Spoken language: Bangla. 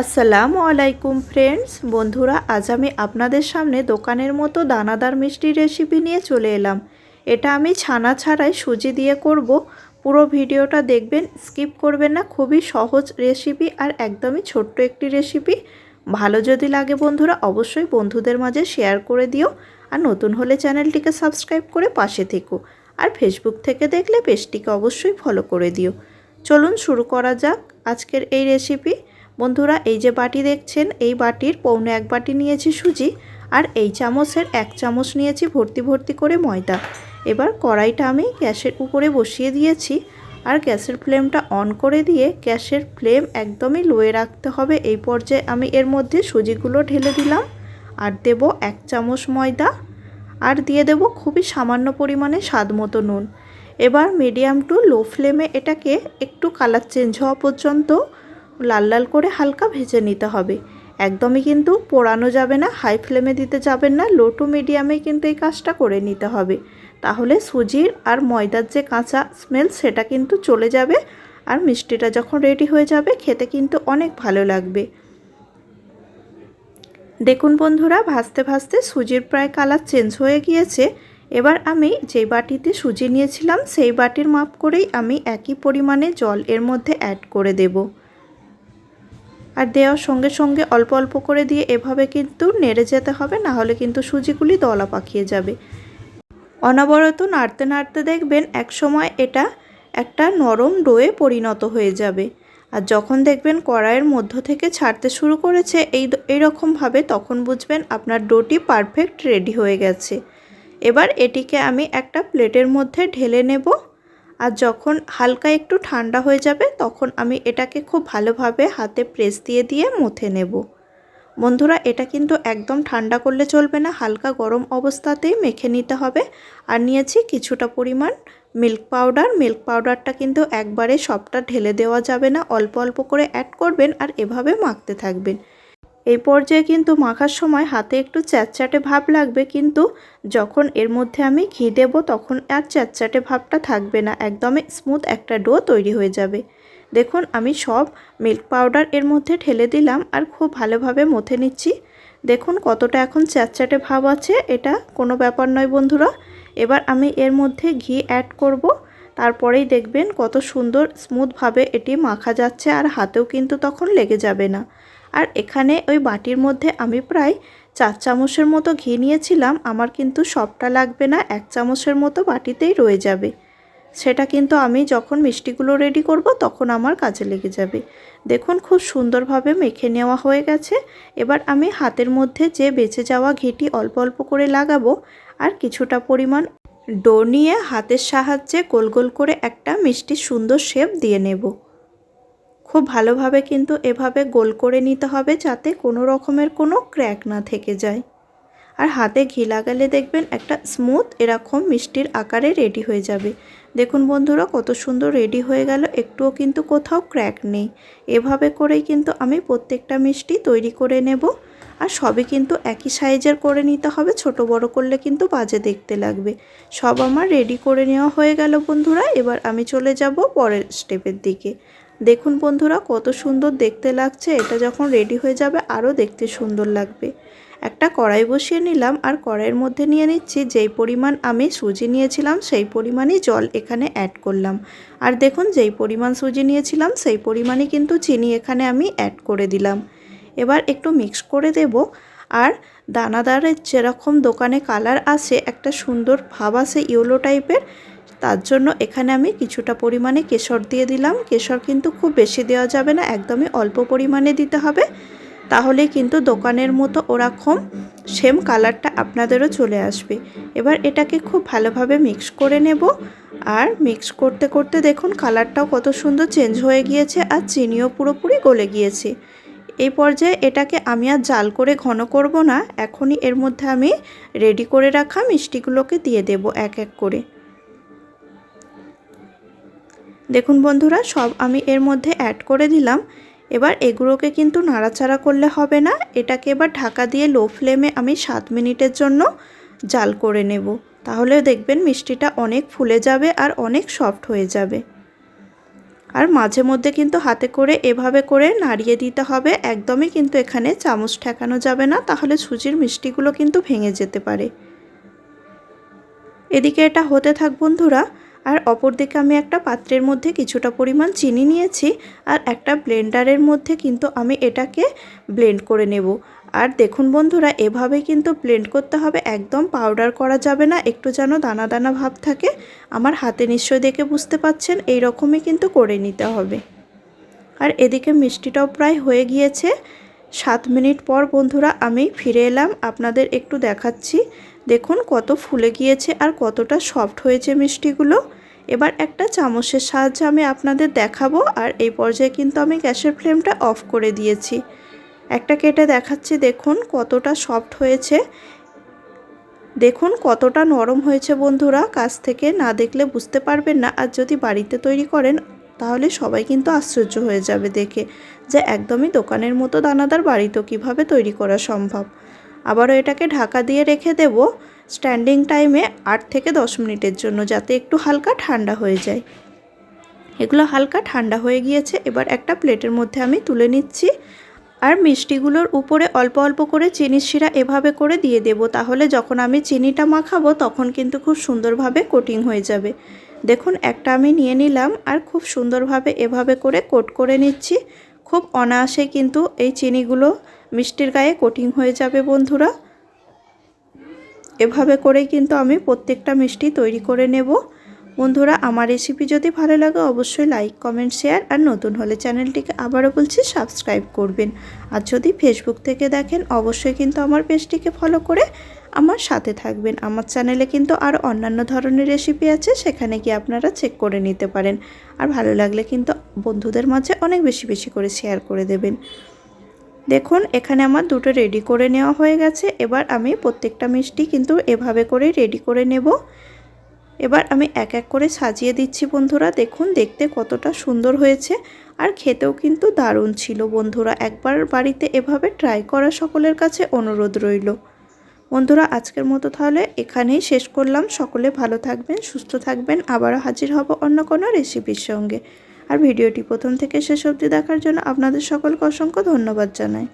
আসসালামু আলাইকুম ফ্রেন্ডস, বন্ধুরা, আজ আমি আপনাদের সামনে দোকানের মতো দানাদার মিষ্টির রেসিপি নিয়ে চলে এলাম। এটা আমি ছানা ছাড়াই সুজি দিয়ে করব। পুরো ভিডিওটা দেখবেন, স্কিপ করবেন না, খুবই সহজ রেসিপি আর একদমই ছোট্ট একটি রেসিপি। ভালো যদি লাগে বন্ধুরা, অবশ্যই বন্ধুদের মাঝে শেয়ার করে দিও আর নতুন হলে চ্যানেলটিকে সাবস্ক্রাইব করে পাশে থেকো আর ফেসবুক থেকে দেখলে পেজটিকে অবশ্যই ফলো করে দিও। চলুন শুরু করা যাক আজকের এই রেসিপি। বন্ধুরা, এই যে বাটি দেখছেন, এই বাটির পৌনে এক বাটি নিয়েছি সুজি আর এই চামচের এক চামচ নিয়েছি ভর্তি ভর্তি করে ময়দা। এবার কড়াইটা আমি গ্যাসের উপরে বসিয়ে দিয়েছি আর গ্যাসের ফ্লেমটা অন করে দিয়ে গ্যাসের ফ্লেম একদমই লোয়ে রাখতে হবে। এই পর্যায়ে আমি এর মধ্যে সুজিগুলো ঢেলে দিলাম আর দেব এক চামচ ময়দা আর দিয়ে দেব খুবই সামান্য পরিমাণে স্বাদ মতো নুন। এবার মিডিয়াম টু লো ফ্লেমে এটাকে একটু কালার চেঞ্জ হওয়া পর্যন্ত লাল লাল করে হালকা ভেজে নিতে হবে। একদমই কিন্তু পোড়ানো যাবে না, হাই ফ্লেমে দিতে যাবেন না লো টু মিডিয়ামে কিন্তু এই কাজটা করে নিতে হবে। তাহলে সুজির আর ময়দার যে কাঁচা স্মেল সেটা কিন্তু চলে যাবে আর মিষ্টিটা যখন রেডি হয়ে যাবে, খেতে কিন্তু অনেক ভালো লাগবে। দেখুন বন্ধুরা, ভাজতে ভাজতে সুজির প্রায় কালার চেঞ্জ হয়ে গিয়েছে। এবার আমি যে বাটিতে সুজি নিয়েছিলাম, সেই বাটির মাপ করেই আমি একই পরিমাণে জল এর মধ্যে অ্যাড করে দেবো। আর দেওয়ার সঙ্গে সঙ্গে অল্প অল্প করে দিয়ে এভাবে কিন্তু নেড়ে যেতে হবে, না হলে কিন্তু সুজিগুলি দলা পাকিয়ে যাবে। অনবরত নাড়তে নাড়তে দেখবেন এক সময় এটা একটা নরম ডোয়ে পরিণত হয়ে যাবে। আর যখন দেখবেন কড়াইয়ের মধ্য থেকে ছাড়তে শুরু করেছে, এই এইরকমভাবে তখন বুঝবেন আপনার ডোটি পারফেক্ট রেডি হয়ে গেছে। এবার এটিকে আমি একটা প্লেটের মধ্যে ঢেলে নেব। আর যখন হালকা একটু ঠান্ডা হয়ে যাবে, তখন আমি এটাকে খুব ভালোভাবে হাতে প্রেস দিয়ে দিয়ে মুথে নেব। বন্ধুরা, এটা কিন্তু একদম ঠান্ডা করলে চলবে না, হালকা গরম অবস্থাতেই মেখে নিতে হবে। আর নিয়েছি কিছুটা পরিমাণ মিল্ক পাউডার মিল্ক পাউডারটা কিন্তু একবারে সবটা ঢেলে দেওয়া যাবে না, অল্প অল্প করে অ্যাড করবেন আর এভাবে মাখতে থাকবেন। এই পর্যায়ে কিন্তু মাখার সময় হাতে একটু চ্যাটচ্যাটে ভাব লাগবে, কিন্তু যখন এর মধ্যে আমি ঘি দেব তখন আর চ্যাটচ্যাটে ভাবটা থাকবে না, একদমই স্মুথ একটা ডো তৈরি হয়ে যাবে। দেখুন, আমি সব মিল্ক পাউডার এর মধ্যে ঠেলে দিলাম আর খুব ভালোভাবে মথে নিচ্ছি। দেখুন, কতটা এখন চ্যাটচ্যাটে ভাব আছে, এটা কোনো ব্যাপার নয় বন্ধুরা। এবার আমি এর মধ্যে ঘি অ্যাড করব। তারপরেই দেখবেন কত সুন্দর স্মুথভাবে এটি মাখা যাচ্ছে আর হাতেও কিন্তু তখন লেগে যাবে না। আর এখানে ওই বাটির মধ্যে আমি প্রায় চার চামচের মতো ঘি নিয়েছিলাম, আমার কিন্তু সবটা লাগবে না, এক চামচের মতো বাটিতেই রয়ে যাবে। সেটা কিন্তু আমি যখন মিষ্টিগুলো রেডি করব তখন আমার কাজে লেগে যাবে। দেখুন খুব সুন্দরভাবে মেখে নেওয়া হয়ে গেছে। এবার আমি হাতের মধ্যে যে বেঁচে যাওয়া ঘিটি অল্প অল্প করে লাগাবো, আর কিছুটা পরিমাণ ডো নিয়ে হাতের সাহায্যে গোল গোল করে একটা মিষ্টি সুন্দর শেপ দিয়ে নেব। খুব ভালোভাবে কিন্তু এভাবে গোল করে নিতে হবে যাতে কোনো রকমের কোনো ক্র্যাক না থেকে যায়। আর হাতে ঘি লাগালে দেখবেন একটা স্মুথ এরকম মিষ্টির আকারে রেডি হয়ে যাবে। দেখুন বন্ধুরা, কত সুন্দর রেডি হয়ে গেল, একটুও কিন্তু কোথাও ক্র্যাক নেই। এভাবে করেই কিন্তু আমি প্রত্যেকটা মিষ্টি তৈরি করে নেব। আর সবই কিন্তু একই সাইজের করে নিতে হবে, ছোট বড় করলে কিন্তু বাজে দেখতে লাগবে। সব আমার রেডি করে নেওয়া হয়ে গেল বন্ধুরা, এবার আমি চলে যাব পরের স্টেপের দিকে। দেখুন বন্ধুরা, কত সুন্দর দেখতে লাগছে। এটা যখন রেডি হয়ে যাবে, আরও দেখতে সুন্দর লাগবে। একটা কড়াই বসিয়ে নিলাম আর কড়াইয়ের মধ্যে নিয়ে নিচ্ছি যেই পরিমাণ আমি সুজি নিয়েছিলাম, সেই পরিমাণই জল এখানে অ্যাড করলাম। আর দেখুন, যেই পরিমাণ সুজি নিয়েছিলাম, সেই পরিমাণই কিন্তু চিনি এখানে আমি অ্যাড করে দিলাম। এবার একটু মিক্স করে দেব। আর দানাদারের যেরকম দোকানে কালার আসে, একটা সুন্দর ভাব আসে, ইয়েলো টাইপের তার জন্য এখানে আমি কিছুটা পরিমাণে কেশর দিয়ে দিলাম। কেশর কিন্তু খুব বেশি দেওয়া যাবে না, একদমই অল্প পরিমাণে দিতে হবে। তাহলে কিন্তু দোকানের মতো ওরকম সেম কালারটা আপনাদেরও চলে আসবে। এবার এটাকে খুব ভালোভাবে মিক্স করে নেব। আর মিক্স করতে করতে দেখুন কালারটাও কত সুন্দর চেঞ্জ হয়ে গিয়েছে আর চিনিও পুরোপুরি গলে গিয়েছে। এই পর্যায়ে এটাকে আমি আর জাল করে ঘন করব না। এখনই এর মধ্যে আমি রেডি করে রাখা মিষ্টিগুলোকে দিয়ে দেব এক এক করে। দেখুন বন্ধুরা, সব আমি এর মধ্যে অ্যাড করে দিলাম। এবার এগুলোকে কিন্তু নাড়াচাড়া করলে হবে না। এটাকে এবার ঢাকা দিয়ে লো ফ্লেমে আমি সাত মিনিটের জন্য জাল করে নেব। তাহলে দেখবেন মিষ্টিটা অনেক ফুলে যাবে আর অনেক সফট হয়ে যাবে। আর মাঝে মধ্যে কিন্তু হাতে করে এভাবে করে নাড়িয়ে দিতে হবে। একদমই কিন্তু এখানে চামচ ঠেকানো যাবে না, তাহলে সুজির মিষ্টিগুলো কিন্তু ভেঙে যেতে পারে। এদিকে এটা হতে থাক বন্ধুরা আর অপরদিকে আমি একটা পাত্রের মধ্যে কিছুটা পরিমাণ চিনি নিয়েছি আর একটা ব্লেন্ডারের মধ্যে কিন্তু আমি এটাকে ব্লেন্ড করে নেব। আর দেখুন বন্ধুরা, এভাবে কিন্তু ব্লেন্ড করতে হবে, একদম পাউডার করা যাবে না, একটু যেন দানা দানা ভাব থাকে। আমার হাতে নিশ্চয় দেখে বুঝতে পাচ্ছেন এই রকমই কিন্তু করে নিতে হবে। আর এদিকে মিষ্টিটাও প্রায় হয়ে গিয়েছে। সাত মিনিট পর বন্ধুরা আমি ফিরে এলাম, আপনাদের একটু দেখাচ্ছি। দেখুন কত ফুলে গিয়েছে আর কতটা সফট হয়েছে মিষ্টিগুলো। এবার একটা চামচের সাহায্যে আমি আপনাদের দেখাবো আর এই পর্যায়ে কিন্তু আমি গ্যাসের ফ্লেমটা অফ করে দিয়েছি। একটা কেটে দেখাচ্ছি, দেখুন কতটা সফট হয়েছে। দেখুন কতটা নরম হয়েছে বন্ধুরা, কাছ থেকে না দেখলে বুঝতে পারবেন না। আর যদি বাড়িতে তৈরি করেন তাহলে সবাই কিন্তু আশ্চর্য হয়ে যাবে দেখে যে একদমই দোকানের মতো দানাদার বাড়িতেও কীভাবে তৈরি করা সম্ভব। আবারও এটাকে ঢাকা দিয়ে রেখে দেব স্ট্যান্ডিং টাইমে আট থেকে দশ মিনিটের জন্য যাতে একটু হালকা ঠান্ডা হয়ে যায়। এগুলো হালকা ঠান্ডা হয়ে গিয়েছে, এবার একটা প্লেটের মধ্যে আমি তুলে নিচ্ছি আর মিষ্টিগুলোর উপরে অল্প অল্প করে চিনির শিরা এভাবে করে দিয়ে দেব, তাহলে যখন আমি চিনিটা মাখাবো তখন কিন্তু খুব সুন্দরভাবে কোটিং হয়ে যাবে। দেখুন, একটা আমি নিয়ে নিলাম আর খুব সুন্দরভাবে এভাবে করে কোট করে নিচ্ছি। খুব অনায়াসে কিন্তু এই চিনিগুলো মিষ্টির গায়ে কোটিং হয়ে যাবে বন্ধুরা। এভাবে করেই কিন্তু আমি প্রত্যেকটা মিষ্টি তৈরি করে নেব। বন্ধুরা, আমার রেসিপি যদি ভালো লাগে অবশ্যই লাইক কমেন্ট শেয়ার আর নতুন হলে চ্যানেলটিকে আবারও বলছি সাবস্ক্রাইব করবেন। আর যদি ফেসবুক থেকে দেখেন, অবশ্যই কিন্তু আমার পেজটিকে ফলো করে আমার সাথে থাকবেন। আমার চ্যানেলে কিন্তু আরও অন্যান্য ধরনের রেসিপি আছে, সেখানে গিয়ে আপনারা চেক করে নিতে পারেন। আর ভালো লাগলে কিন্তু বন্ধুদের মাঝে অনেক বেশি বেশি করে শেয়ার করে দেবেন। দেখুন, এখানে আমার দুটো রেডি করে নেওয়া হয়ে গেছে। এবার আমি প্রত্যেকটা মিষ্টি কিন্তু এভাবে করে রেডি করে নেব। এবার আমি এক এক করে সাজিয়ে দিচ্ছি বন্ধুরা। দেখুন, দেখতে কতটা সুন্দর হয়েছে। আর খেতেও কিন্তু দারুণ ছিল বন্ধুরা। একবার বাড়িতে এভাবে ট্রাই করা সকলের কাছে অনুরোধ রইল। বন্ধুরা, আজকের মতো তাহলে এখানেই শেষ করলাম। সকলে ভালো থাকবেন, সুস্থ থাকবেন। আবারও হাজির হব অন্য কোনো রেসিপির সঙ্গে। আর ভিডিওটি প্রথম থেকে শেষ অবধি দেখার জন্য আপনাদের সকলকে অসংখ্য ধন্যবাদ জানাই।